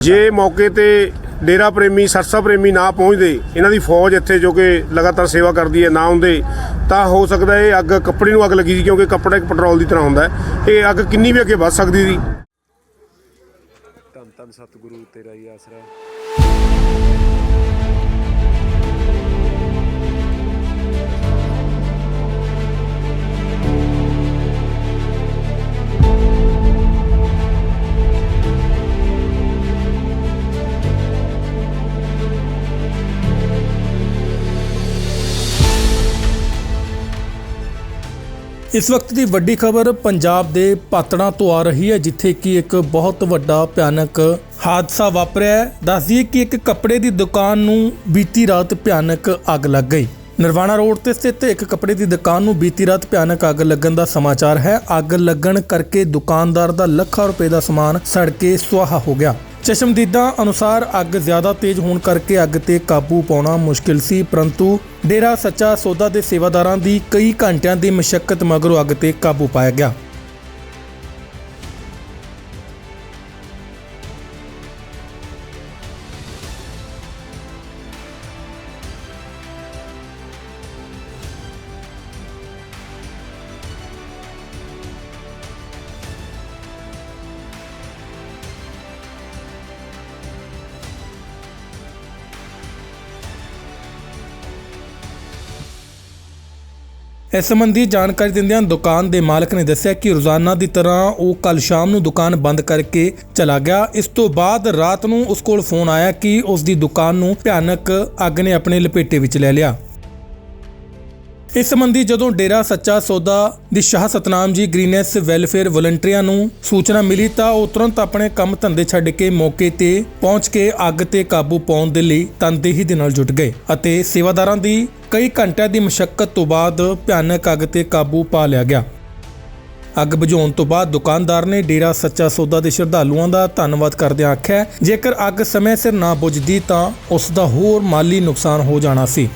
ਜੇ ਮੌਕੇ ਤੇ ਡੇਰਾ ਪ੍ਰੇਮੀ, ਸਰਸਾ ਪ੍ਰੇਮੀ ਨਾ ਪਹੁੰਚਦੇ, ਇਹਨਾਂ ਦੀ ਫੌਜ ਇੱਥੇ ਜੋ ਕਿ ਲਗਾਤਾਰ ਸੇਵਾ ਕਰਦੀ ਹੈ, ਨਾ ਹੁੰਦੇ ਤਾਂ ਹੋ ਸਕਦਾ ਇਹ ਅੱਗ ਕੱਪੜੇ ਨੂੰ ਅੱਗ ਲੱਗੀ ਸੀ, ਕਿਉਂਕਿ ਕੱਪੜਾ ਇੱਕ ਪੈਟਰੋਲ ਦੀ ਤਰ੍ਹਾਂ ਹੁੰਦਾ ਹੈ। ਇਹ ਅੱਗ ਕਿੰਨੀ ਵੀ ਅੱਗੇ ਵੱਧ ਸਕਦੀ ਸੀ। ਧੰਨ ਧੰਨ ਸਤਿਗੁਰੂ ਤੇਰਾ ਹੀ ਆਸਰਾ। ਇਸ ਵਕਤ ਦੀ ਵੱਡੀ ਖਬਰ ਪੰਜਾਬ ਦੇ ਪਾਤੜਾਂ ਤੋਂ ਆ ਰਹੀ ਹੈ, ਜਿੱਥੇ ਕਿ ਇੱਕ ਬਹੁਤ ਵੱਡਾ ਭਿਆਨਕ ਹਾਦਸਾ ਵਾਪਰਿਆ ਹੈ। ਦੱਸ ਕਿ ਇੱਕ ਕੱਪੜੇ ਦੀ ਦੁਕਾਨ ਨੂੰ ਬੀਤੀ ਰਾਤ ਭਿਆਨਕ ਅੱਗ ਲੱਗ ਗਈ। ਨਿਰਵਾਣਾ ਰੋਡ ਤੇ ਸਥਿਤ ਇੱਕ ਕੱਪੜੇ ਦੀ ਦੁਕਾਨ ਨੂੰ ਬੀਤੀ ਰਾਤ ਭਿਆਨਕ ਅੱਗ ਲੱਗਣ ਦਾ ਸਮਾਚਾਰ ਹੈ। ਅੱਗ ਲੱਗਣ ਕਰਕੇ ਦੁਕਾਨਦਾਰ ਦਾ ਲੱਖਾਂ ਰੁਪਏ ਦਾ ਸਮਾਨ ਸੜ ਕੇ ਸੁਆਹ ਹੋ ਗਿਆ। ਚਸ਼ਮਦੀਦਾਂ ਅਨੁਸਾਰ ਅੱਗ ਜ਼ਿਆਦਾ ਤੇਜ਼ ਹੋਣ ਕਰਕੇ ਅੱਗ ਤੇ ਕਾਬੂ ਪਾਉਣਾ ਮੁਸ਼ਕਿਲ ਸੀ, ਪਰੰਤੂ ਡੇਰਾ ਸੱਚਾ ਸੌਦਾ ਦੇ ਸੇਵਾਦਾਰਾਂ ਦੀ ਕਈ ਘੰਟਿਆਂ ਦੀ ਮਸ਼ੱਕਤ ਮਗਰੋਂ ਅੱਗ ਤੇ ਕਾਬੂ ਪਾਇਆ ਗਿਆ। ਇਸ ਸੰਬੰਧੀ ਜਾਣਕਾਰੀ ਦਿੰਦਿਆਂ ਦੁਕਾਨ ਦੇ ਮਾਲਕ ਨੇ ਦੱਸਿਆ ਕਿ ਰੋਜ਼ਾਨਾ ਦੀ ਤਰ੍ਹਾਂ ਉਹ ਕੱਲ ਸ਼ਾਮ ਨੂੰ ਦੁਕਾਨ ਬੰਦ ਕਰਕੇ ਚਲਾ ਗਿਆ। ਇਸ ਤੋਂ ਬਾਅਦ ਰਾਤ ਨੂੰ ਉਸ ਕੋਲ ਫੋਨ ਆਇਆ ਕਿ ਉਸ ਦੀ ਦੁਕਾਨ ਨੂੰ ਭਿਆਨਕ ਅੱਗ ਨੇ ਆਪਣੇ ਲਪੇਟੇ ਵਿੱਚ ਲੈ ਲਿਆ। ਇਸ ਸੰਬੰਧੀ ਜਦੋਂ ਡੇਰਾ ਸੱਚਾ ਸੌਦਾ ਦੀ ਸ਼ਾਹ ਸਤਨਾਮ ਜੀ ਗ੍ਰੀਨੈਸ ਵੈਲਫੇਅਰ ਵਲੰਟੀਅਰਾਂ ਨੂੰ ਸੂਚਨਾ ਮਿਲੀ ਤਾਂ ਉਹ ਤੁਰੰਤ ਆਪਣੇ ਕੰਮ ਧੰਦੇ ਛੱਡ ਕੇ ਮੌਕੇ ਤੇ ਪਹੁੰਚ ਕੇ ਅੱਗ ਤੇ ਕਾਬੂ ਪਾਉਣ ਦੇ ਲਈ ਤਨਦੇਹੀ ਦੇ ਨਾਲ ਜੁਟ ਗਏ ਅਤੇ ਸੇਵਾਦਾਰਾਂ ਦੀ ਕਈ ਘੰਟਿਆਂ ਦੀ ਮਸ਼ੱਕਤ ਤੋਂ ਬਾਅਦ ਭਿਆਨਕ ਅੱਗ ਤੇ ਕਾਬੂ ਪਾ ਲਿਆ ਗਿਆ। ਅੱਗ ਬੁਝਾਉਣ ਤੋਂ ਬਾਅਦ ਦੁਕਾਨਦਾਰ ਨੇ ਡੇਰਾ ਸੱਚਾ ਸੌਦਾ ਦੇ ਸ਼ਰਧਾਲੂਆਂ ਦਾ ਧੰਨਵਾਦ ਕਰਦਿਆਂ ਆਖਿਆ, ਜੇਕਰ ਅੱਗ ਸਮੇਂ ਸਿਰ ਨਾ ਬੁਝਦੀ ਤਾਂ ਉਸ ਦਾ ਹੋਰ ਮਾਲੀ ਨੁਕਸਾਨ ਹੋ ਜਾਣਾ ਸੀ।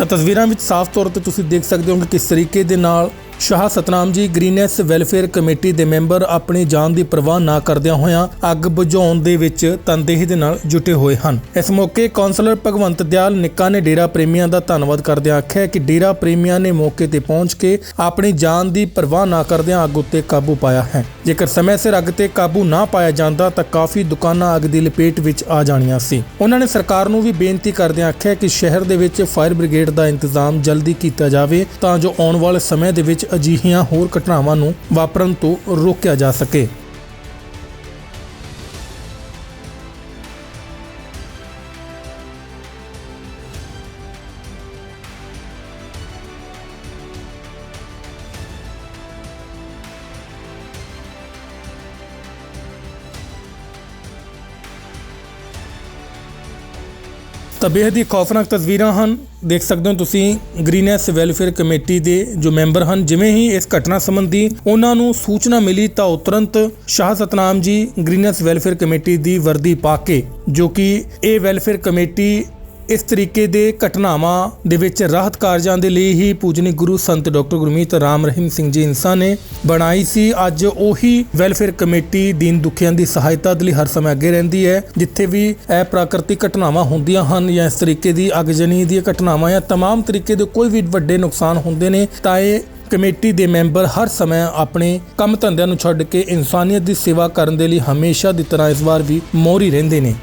ਤਾਂ ਤਸਵੀਰਾਂ ਵਿੱਚ ਸਾਫ਼ ਤੌਰ ਤੇ ਤੁਸੀਂ ਦੇਖ ਸਕਦੇ ਹੋ ਕਿ ਕਿਸ ਤਰੀਕੇ ਦੇ ਨਾਲ Shah Satnam ji green S welfare committee ਦੇ ਮੈਂਬਰ ਆਪਣੀ ਜਾਨ ਦੀ ਪਰਵਾਹ ਨਾ ਕਰਦਿਆਂ ਹੋਇਆਂ ਅੱਗ ਬੁਝਾਉਣ ਦੇ ਵਿੱਚ ਤਨਦੇਹੀ ਦੇ ਨਾਲ ਜੁਟੇ ਹੋਏ ਹਨ। ਇਸ ਮੌਕੇ ਕੌਂਸਲਰ ਭਗਵੰਤ ਦਿਆਲ ਨਿੱਕਾ ਨੇ ਡੇਰਾ ਪ੍ਰੇਮੀਆਂ ਦਾ ਧੰਨਵਾਦ ਕਰਦਿਆਂ ਆਖਿਆ ਕਿ ਡੇਰਾ ਪ੍ਰੇਮੀਆਂ ਨੇ ਮੌਕੇ ਤੇ ਪਹੁੰਚ ਕੇ ਆਪਣੀ ਜਾਨ ਦੀ ਪਰਵਾਹ ਨਾ ਕਰਦਿਆਂ ਅੱਗ ਉੱਤੇ ਕਾਬੂ ਪਾਇਆ ਹੈ। ਜੇਕਰ ਸਮੇਂ ਸਿਰ ਅੱਗ ਤੇ ਕਾਬੂ ਨਾ ਪਾਇਆ ਜਾਂਦਾ ਤਾਂ ਕਾਫੀ ਦੁਕਾਨਾਂ ਅੱਗ ਦੀ ਲਪੇਟ ਵਿੱਚ ਆ ਜਾਣੀਆਂ ਸੀ। ਉਹਨਾਂ ਨੇ ਸਰਕਾਰ ਨੂੰ ਵੀ ਬੇਨਤੀ ਕਰਦਿਆਂ ਆਖਿਆ ਕਿ ਸ਼ਹਿਰ ਦੇ ਵਿੱਚ ਫਾਇਰ ਬ੍ਰਿਗੇਡ ਦਾ ਇੰਤਜ਼ਾਮ ਜਲਦੀ ਕੀਤਾ ਜਾਵੇ ਤਾਂ ਜੋ ਆਉਣ ਵਾਲੇ ਸਮੇਂ ਦੇ ਵਿੱਚ ਅਜਿਹੀਆਂ ਹੋਰ ਘਟਨਾਵਾਂ ਨੂੰ ਵਾਪਰਨ ਤੋਂ ਰੋਕਿਆ ਜਾ ਸਕੇ। ਤਾਂ ਬੇਹੱਦ ਹੀ ਖੌਫਨਾਕ ਤਸਵੀਰਾਂ ਹਨ। ਦੇਖ ਸਕਦੇ ਹੋ ਤੁਸੀਂ ਗ੍ਰੀਨੈਸ ਵੈਲਫੇਅਰ ਕਮੇਟੀ ਦੇ ਜੋ ਮੈਂਬਰ ਹਨ, ਜਿਵੇਂ ਹੀ ਇਸ ਘਟਨਾ ਸੰਬੰਧੀ ਉਹਨਾਂ ਨੂੰ ਸੂਚਨਾ ਮਿਲੀ ਤਾਂ ਉਹ ਸ਼ਾਹ ਸਤਨਾਮ ਜੀ ਗ੍ਰੀਨੈਸ ਵੈਲਫੇਅਰ ਕਮੇਟੀ ਦੀ ਵਰਦੀ ਪਾ ਕੇ, ਜੋ ਕਿ ਇਹ ਵੈਲਫੇਅਰ ਕਮੇਟੀ ਇਸ ਤਰੀਕੇ ਦੇ ਘਟਨਾਵਾਂ ਦੇ ਵਿੱਚ ਰਾਹਤ ਕਾਰਜਾਂ ਦੇ ਲਈ ਹੀ ਪੂਜਨੀ ਗੁਰੂ ਸੰਤ ਡਾਕਟਰ ਗੁਰਮੀਤ ਰਾਮ ਰਹੀਮ ਸਿੰਘ ਜੀ ਇਨਸਾਨ ਨੇ ਬਣਾਈ ਸੀ ਅੱਜ ਉਹੀ ਵੈਲਫੇਅਰ ਕਮੇਟੀ ਦੀਨ ਦੁਖੀਆਂ ਦੀ ਸਹਾਇਤਾ ਦੇ ਲਈ ਹਰ ਸਮੇਂ ਅੱਗੇ ਰਹਿੰਦੀ ਹੈ ਜਿੱਥੇ ਵੀ ਇਹ ਪ੍ਰਾਕਿਰਤਿਕ ਘਟਨਾਵਾਂ ਹੁੰਦੀਆਂ ਹਨ ਜਾਂ ਇਸ ਤਰੀਕੇ ਦੀ ਅਗਜਨੀ ਦੀਆਂ ਘਟਨਾਵਾਂ ਜਾਂ तमाम ਤਰੀਕੇ ਦੇ ਕੋਈ ਵੀ ਵੱਡੇ ਨੁਕਸਾਨ ਹੁੰਦੇ ਨੇ ਤਾਂ ਇਹ ਕਮੇਟੀ ਦੇ ਮੈਂਬਰ ਹਰ ਸਮੇਂ ਆਪਣੇ ਕੰਮ ਧੰਦਿਆਂ ਨੂੰ ਛੱਡ ਕੇ ਇਨਸਾਨੀਅਤ ਦੀ ਸੇਵਾ ਕਰਨ ਦੇ ਲਈ ਹਮੇਸ਼ਾ ਦੀ ਤਰ੍ਹਾਂ ਇਸ ਵਾਰ ਵੀ ਮੋਹਰੀ ਰਹਿੰਦੇ ਨੇ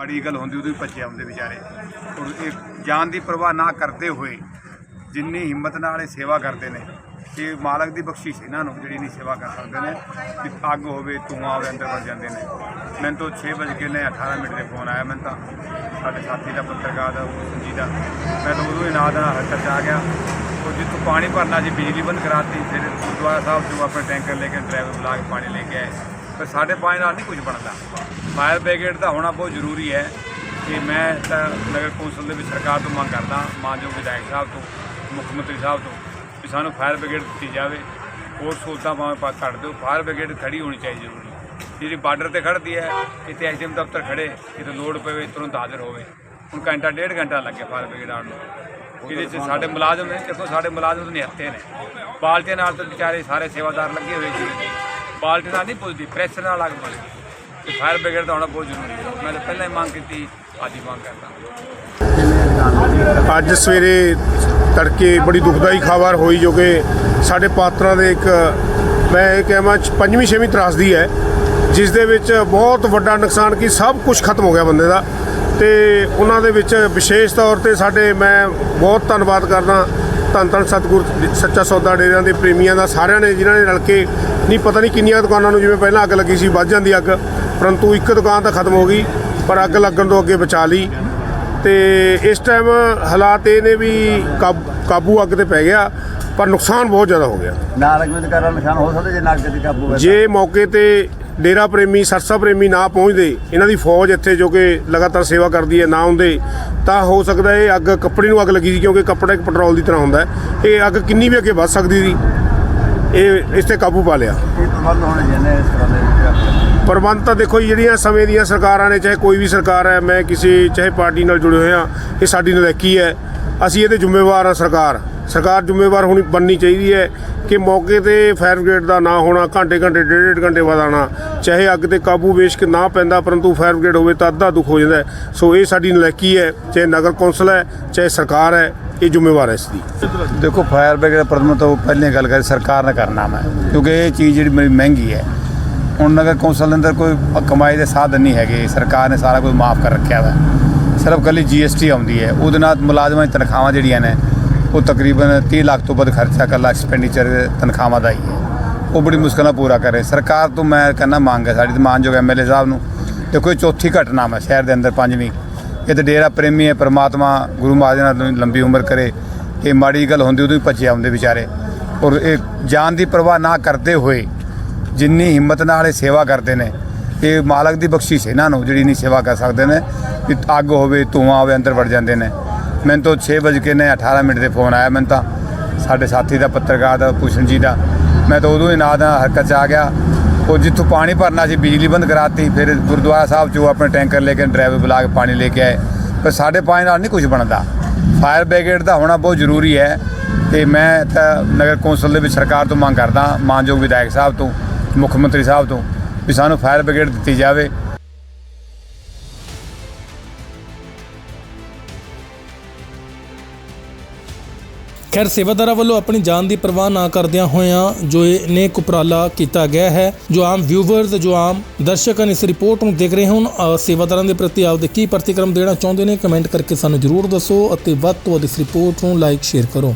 ਮਾੜੀ ਗੱਲ ਹੁੰਦੀ ਉਦੋਂ ਹੀ ਭੱਜੇ ਆਉਂਦੇ ਵਿਚਾਰੇ। ਔਰ ਇਹ ਜਾਨ ਦੀ ਪਰਵਾਹ ਨਾ ਕਰਦੇ ਹੋਏ ਜਿੰਨੀ ਹਿੰਮਤ ਨਾਲ ਇਹ ਸੇਵਾ ਕਰਦੇ ਨੇ ਕਿ ਮਾਲਕ ਦੀ ਬਖਸ਼ਿਸ਼ ਇਹਨਾਂ ਨੂੰ ਜਿਹੜੀ ਨਹੀਂ ਸੇਵਾ ਕਰ ਸਕਦੇ ਨੇ ਵੀ ਅੱਗ ਹੋਵੇ, ਧੂਆਂ ਹੋਵੇ, ਅੰਦਰ ਵੜ ਜਾਂਦੇ ਨੇ। ਮੈਨੂੰ ਤਾਂ 6 ਵਜੇ ਕੇ ਨੇ 18 ਮਿੰਟ ਦੇ ਫੋਨ ਆਇਆ ਮੈਨੂੰ ਤਾਂ। ਸਾਡੇ ਸਾਥੀ ਦਾ ਪੱਤਰਕਾਰ ਦਾ ਹੁਸਨ ਜੀ ਦਾ। ਮੈਂ ਤਾਂ ਉਦੋਂ ਹੀ ਨਾਲ ਦਾ ਹਰਕਤ 'ਚ ਆ ਗਿਆ। ਉਹ ਜਿੱਥੋਂ ਪਾਣੀ ਭਰਨਾ ਸੀ, ਬਿਜਲੀ ਬੰਦ ਕਰਾਤੀ, ਫਿਰ ਗੁਰਦੁਆਰਾ ਸਾਹਿਬ ਤੋਂ ਆਪਣੇ ਟੈਂਕਰ ਲੈ ਕੇ, ਡਰਾਈਵਰ ਬੁਲਾ ਕੇ ਪਾਣੀ ਲੈ ਕੇ ਆਏ। ਪਰ ਸਾਡੇ ਪਾਣੀ ਨਾਲ ਨਹੀਂ ਕੁਝ ਬਣਦਾ। ਫਾਇਰ ਬ੍ਰਿਗੇਡ ਦਾ ਹੋਣਾ ਬਹੁਤ ਜ਼ਰੂਰੀ ਹੈ ਕਿ ਮੈਂ ਤਾਂ ਨਗਰ ਕੌਂਸਲ ਦੇ ਵਿੱਚ ਸਰਕਾਰ ਤੋਂ ਮੰਗ ਕਰਦਾ ਮਾਨਯੋਗ ਵਿਧਾਇਕ ਸਾਹਿਬ ਤੋਂ ਮੁੱਖ ਮੰਤਰੀ ਸਾਹਿਬ ਤੋਂ ਵੀ ਸਾਨੂੰ ਫਾਇਰ ਬ੍ਰਿਗੇਡ ਦਿੱਤੀ ਜਾਵੇ। ਹੋਰ ਸਹੂਲਤਾਂ ਭਾਵੇਂ ਪਾ ਕੱਢ ਦਿਓ ਫਾਇਰ ਬ੍ਰਿਗੇਡ ਖੜੀ ਹੋਣੀ ਚਾਹੀਦੀ ਜ਼ਰੂਰੀ ਜਿਹੜੀ ਬਾਰਡਰ ਤੇ ਖੜਦੀ ਹੈ ਇੱਥੇ ਐਸਡੀਐਮ ਦਫ਼ਤਰ ਖੜੇ ਕਿਤੇ ਲੋਡ ਪਵੇ ਤੁਰੰਤ ਹਾਜ਼ਰ ਹੋਵੇ। ਹੁਣ ਘੰਟਾ ਡੇਢ ਘੰਟਾ ਲੱਗਿਆ ਫਾਇਰ ਬ੍ਰਿਗੇਡ ਆਉਣ ਨੂੰ। ਇਹਦੇ 'ਚ ਸਾਡੇ ਮੁਲਾਜ਼ਮ ਨੇ ਦੇਖੋ ਸਾਡੇ ਮੁਲਾਜ਼ਮ ਤਾਂ ਨਿਹੱਥੇ ਨੇ। ਬਾਲਟੀਆਂ ਨਾਲ ਤਾਂ ਵਿਚਾਰੇ ਸਾਰੇ ਸੇਵਾਦਾਰ ਲੱਗੇ ਹੋਏ ਸੀ। ਬਾਲਟੀ ਨਾਲ ਨਹੀਂ ਪੁੱਜਦੀ ਪ੍ਰੈਸ਼ਰ ਨਾਲ ਲੱਗ ਪਈ ਤੇ ਫਾਇਰ ਬ੍ਰਿਗੇਡ ਦਾ ਹੋਣਾ ਬਹੁਤ ਜ਼ਰੂਰੀ ਹੈ। ਮੈਂ ਤਾਂ ਪਹਿਲਾਂ ਹੀ ਮੰਗ ਕੀਤੀ, ਅੱਜ ਹੀ ਮੰਗ ਕਰਦਾ। ਅੱਜ ਸਵੇਰੇ ਤੜਕੇ ਬੜੀ ਦੁਖਦਾਈ ਖਬਰ ਹੋਈ ਜੋ ਕਿ ਸਾਡੇ ਪਾਤਰਾਂ ਦੇ ਇੱਕ, ਮੈਂ ਇਹ ਕਹਾਂ ਪੰਜਵੀਂ, ਛੇਵੀਂ ਤਰਾਸਦੀ ਹੈ, ਜਿਸ ਦੇ ਵਿੱਚ ਬਹੁਤ ਵੱਡਾ ਨੁਕਸਾਨ ਕੀ ਸਭ ਕੁਝ ਖਤਮ ਹੋ ਗਿਆ ਬੰਦੇ ਦਾ। ਤੇ ਉਹਨਾਂ ਦੇ ਵਿੱਚ ਵਿਸ਼ੇਸ਼ ਤੌਰ ਤੇ ਸਾਡੇ, ਮੈਂ ਬਹੁਤ ਧੰਨਵਾਦ ਕਰਦਾ ਧੰਨ ਧੰਨ ਸਤਿਗੁਰ ਸੱਚਾ ਸੌਦਾ ਡੇਰਿਆਂ ਦੇ ਪ੍ਰੇਮੀਆਂ ਦਾ ਸਾਰਿਆਂ ਨੇ ਜਿਨ੍ਹਾਂ ਨੇ ਰਲ ਕੇ ਨਹੀਂ ਪਤਾ ਨਹੀਂ ਕਿੰਨੀਆਂ ਦੁਕਾਨਾਂ ਨੂੰ ਜਿਵੇਂ ਪਹਿਲਾਂ ਅੱਗ ਲੱਗੀ ਸੀ ਵੱਧ ਜਾਂਦੀ ਅੱਗ ਪਰੰਤੂ ਇੱਕ ਦੁਕਾਨ ਤਾਂ ਖਤਮ ਹੋ ਗਈ ਪਰ ਅੱਗ ਲੱਗਣ ਤੋਂ ਅੱਗੇ ਬਚਾ ਲਈ। ਤੇ ਇਸ ਟਾਈਮ ਹਾਲਾਤ ਇਹ ਨੇ ਵੀ ਕਾਬ- ਅੱਗ ਤੇ ਪੈ ਗਿਆ ਪਰ ਨੁਕਸਾਨ ਬਹੁਤ ਜ਼ਿਆਦਾ ਹੋ ਗਿਆ। ਨਾਰਗਮਿਤ ਕਰਨ ਨਿਸ਼ਾਨ ਹੋ ਸਕਦੇ ਜੇ ਨਗਦ ਦੀ ਕਾਬੂ ਜੇ ਮੌਕੇ ਤੇ ਡੇਰਾ ਪ੍ਰੇਮੀ ਸਰਸਾ ਪ੍ਰੇਮੀ ਨਾ ਪਹੁੰਚਦੇ ਇਹਨਾਂ ਦੀ ਫੌਜ ਇੱਥੇ ਜੋ ਕਿ ਲਗਾਤਾਰ ਸੇਵਾ ਕਰਦੀ ਹੈ ਨਾ ਹੁੰਦੇ ਤਾਂ ਹੋ ਸਕਦਾ ਇਹ ਅੱਗ ਕੱਪੜੇ ਨੂੰ ਅੱਗ ਲੱਗੀ ਸੀ ਕਿਉਂਕਿ ਕੱਪੜਾ ਇੱਕ ਪੈਟਰੋਲ ਦੀ ਤਰ੍ਹਾਂ ਹੁੰਦਾ ਇਹ ਅੱਗ ਕਿੰਨੀ ਵੀ ਅੱਗੇ ਵੱਧ ਸਕਦੀ ਸੀ ਇਹ ਇਸ ਤੇ ਕਾਬੂ ਪਾ ਲਿਆ। ਪ੍ਰਬੰਧ ਤਾਂ ਦੇਖੋ ਜਿਹੜੀਆਂ ਸਮੇਂ ਦੀਆਂ ਸਰਕਾਰਾਂ ਨੇ ਚਾਹੇ ਕੋਈ ਵੀ ਸਰਕਾਰ ਹੈ ਮੈਂ ਕਿਸੇ ਚਾਹੇ ਪਾਰਟੀ ਨਾਲ ਜੁੜੇ ਹੋਏ ਹਾਂ ਇਹ ਸਾਡੀ ਨਲਾਇਕੀ ਹੈ। ਅਸੀਂ ਇਹਦੇ ਜ਼ਿੰਮੇਵਾਰ ਹਾਂ ਸਰਕਾਰ। ਸਰਕਾਰ ਜ਼ਿੰਮੇਵਾਰ ਹੋਣੀ ਬਣਨੀ ਚਾਹੀਦੀ ਹੈ ਕਿ ਮੌਕੇ ਤੇ ਫਾਇਰ ਬ੍ਰਿਗੇਡ ਦਾ ਨਾ ਹੋਣਾ, ਘੰਟੇ ਘੰਟੇ, ਡੇਢ ਡੇਢ ਘੰਟੇ ਬਾਅਦ ਆਉਣਾ, ਚਾਹੇ ਅੱਗ ਤੇ ਕਾਬੂ ਬੇਸ਼ੱਕ ਨਾ ਪੈਂਦਾ, ਪਰੰਤੂ ਫਾਇਰ ਬ੍ਰਿਗੇਡ ਹੋਵੇ ਤਾਂ ਅੱਧਾ ਦੁੱਖ ਹੋ ਜਾਂਦਾ ਸੋ ਇਹ ਸਾਡੀ ਨਲੈਕੀ ਹੈ, ਚਾਹੇ ਨਗਰ ਕੌਂਸਲ ਹੈ, ਚਾਹੇ ਸਰਕਾਰ ਹੈ, ਇਹ ਜ਼ਿੰਮੇਵਾਰ ਹੈ ਇਸ ਦੀ। ਦੇਖੋ, ਫਾਇਰ ਬ੍ਰਿਗੇਡ ਪ੍ਰਥਮ ਤੋਂ ਪਹਿਲੇ ਗੱਲ ਕਰੀ, ਸਰਕਾਰ ਨੇ ਕਰਨਾ ਮੈਂ, ਕਿਉਂਕਿ ਇਹ ਚੀਜ਼ ਜਿਹੜੀ ਮੇਰੀ ਮਹਿੰਗੀ ਹੈ। ਹੁਣ ਨਗਰ ਕੌਂਸਲ ਦੇ ਅੰਦਰ ਕੋਈ ਕਮਾਈ ਦੇ ਸਾਧਨ ਨਹੀਂ ਹੈਗੇ, ਸਰਕਾਰ ਨੇ ਸਾਰਾ ਕੁਝ ਮਾਫ ਕਰ ਰੱਖਿਆ ਵਾ। ਸਿਰਫ ਕੱਲੀ ਜੀਐਸਟੀ ਆਉਂਦੀ ਹੈ, ਉਹਦੇ ਨਾਲ ਮੁਲਾਜ਼ਮਾਂ ਦੀ ਤਨਖਾਹਾਂ ਜਿਹੜੀਆਂ ਨੇ ਉਹ ਤਕਰੀਬਨ 30 ਲੱਖ ਤੋਂ ਵੱਧ ਖਰਚਾ ਕੱਲਾ ਐਕਸਪੈਂਡੀਚਰ ਤਨਖਾਹਾਂ ਦਾ ਹੀ ਹੈ। ਉਹ ਬੜੀ ਮੁਸ਼ਕਲ ਨਾਲ ਪੂਰਾ ਕਰੇ ਸਰਕਾਰ ਤੋਂ ਮੈਂ ਕਹਿੰਦਾ ਮੰਗ ਹੈ ਸਾਡੀ, ਤੇ ਮਾਨਯੋਗ ਐਮਐਲਏ ਸਾਹਿਬ ਨੂੰ। ਦੇਖੋ, ਇਹ ਚੌਥੀ ਘਟਨਾ ਮੈਂ ਸ਼ਹਿਰ ਦੇ ਅੰਦਰ ਪੰਜਵੀਂ। ਇਹ ਤੇ ਡੇਰਾ ਪ੍ਰੇਮੀ ਹੈ, ਪ੍ਰਮਾਤਮਾ ਗੁਰੂ ਮਹਾਰਾਜ ਨਾਲ ਲੰਬੀ ਉਮਰ ਕਰੇ। ਇਹ ਮਾੜੀ ਗੱਲ ਹੁੰਦੀ ਉਦੋਂ ਹੀ ਭੱਜੇ ਆਉਂਦੇ ਵਿਚਾਰੇ। ਔਰ ਇਹ ਜਾਨ ਦੀ ਪਰਵਾਹ ਨਾ ਕਰਦੇ ਹੋਏ ਜਿੰਨੀ ਹਿੰਮਤ ਨਾਲ ਇਹ ਸੇਵਾ ਕਰਦੇ ਨੇ, ਇਹ ਮਾਲਕ ਦੀ ਬਖਸ਼ਿਸ਼ ਇਹਨਾਂ ਨੂੰ, ਜਿਹੜੀ ਨਹੀਂ ਸੇਵਾ ਕਰ ਸਕਦੇ ਨੇ। ਵੀ ਅੱਗ ਹੋਵੇ, ਧੂਆਂ ਹੋਵੇ, ਅੰਦਰ ਵੜ ਜਾਂਦੇ ਨੇ। ਮੈਨੂੰ ਤਾਂ 6 ਵਜੇ ਕੇ ਨੇ 18 ਮਿੰਟ ਦੇ ਫੋਨ ਆਇਆ ਮੈਨੂੰ ਤਾਂ। ਸਾਡੇ ਸਾਥੀ ਦਾ, ਪੱਤਰਕਾਰ ਦਾ, ਭੂਸ਼ਣ ਜੀ ਦਾ। ਮੈਂ ਤਾਂ ਉਦੋਂ ਹੀ ਨਾ ਦਾ ਹਰਕਤ 'ਚ ਆ ਗਿਆ। ਉਹ ਜਿੱਥੋਂ ਪਾਣੀ ਭਰਨਾ ਸੀ, ਬਿਜਲੀ ਬੰਦ ਕਰਾਤੀ, ਫਿਰ ਗੁਰਦੁਆਰਾ ਸਾਹਿਬ 'ਚੋਂ ਆਪਣੇ ਟੈਂਕਰ ਲੈ ਕੇ ਡਰਾਈਵਰ ਬੁਲਾ ਕੇ ਪਾਣੀ ਲੈ ਕੇ ਆਏ। ਪਰ ਸਾਡੇ ਪਾਣੀ ਨਾਲ ਨਹੀਂ ਕੁਝ ਬਣਦਾ। ਫਾਇਰ ਬ੍ਰਿਗੇਡ ਦਾ ਹੋਣਾ ਬਹੁਤ ਜ਼ਰੂਰੀ ਹੈ। ਤੇ ਮੈਂ ਤਾਂ ਨਗਰ ਕੌਂਸਲ ਦੇ ਵਿੱਚ ਸਰਕਾਰ ਤੋਂ ਮੰਗ ਕਰਦਾ, ਮਾਨਯੋਗ ਵਿਧਾਇਕ ਸਾਹਿਬ ਤੋਂ, ਮੁੱਖ ਮੰਤਰੀ ਸਾਹਿਬ ਤੋਂ, ਵੀ ਸਾਨੂੰ ਫਾਇਰ ਬ੍ਰਿਗੇਡ ਦਿੱਤੀ ਜਾਵੇ। ਖੈਰ ਸੇਵਾਦਾਰਾਂ ਵੱਲੋਂ ਆਪਣੀ ਜਾਨ ਦੀ ਪਰਵਾਹ ਨਾ ਕਰਦਿਆਂ ਹੋਇਆਂ ਜੋ ਇਹ ਨੇਕ ਉਪਰਾਲਾ ਕੀਤਾ ਗਿਆ ਹੈ, ਜੋ ਆਮ ਵਿਊਵਰਸ ਜੋ ਆਮ ਦਰਸ਼ਕ ਹਨ ਇਸ ਰਿਪੋਰਟ ਨੂੰ ਦੇਖ ਰਹੇ ਹਨ ਸੇਵਾਦਾਰਾਂ ਦੇ ਪ੍ਰਤੀ ਆਪਦੇ ਕੀ ਪ੍ਰਤੀਕਰਮ ਦੇਣਾ ਚਾਹੁੰਦੇ ਨੇ, ਕਮੈਂਟ ਕਰਕੇ ਸਾਨੂੰ ਜਰੂਰ ਦੱਸੋ ਅਤੇ ਵੱਧ ਤੋਂ ਵੱਧ ਇਸ ਰਿਪੋਰਟ ਨੂੰ ਲਾਈਕ ਸ਼ੇਅਰ ਕਰੋ।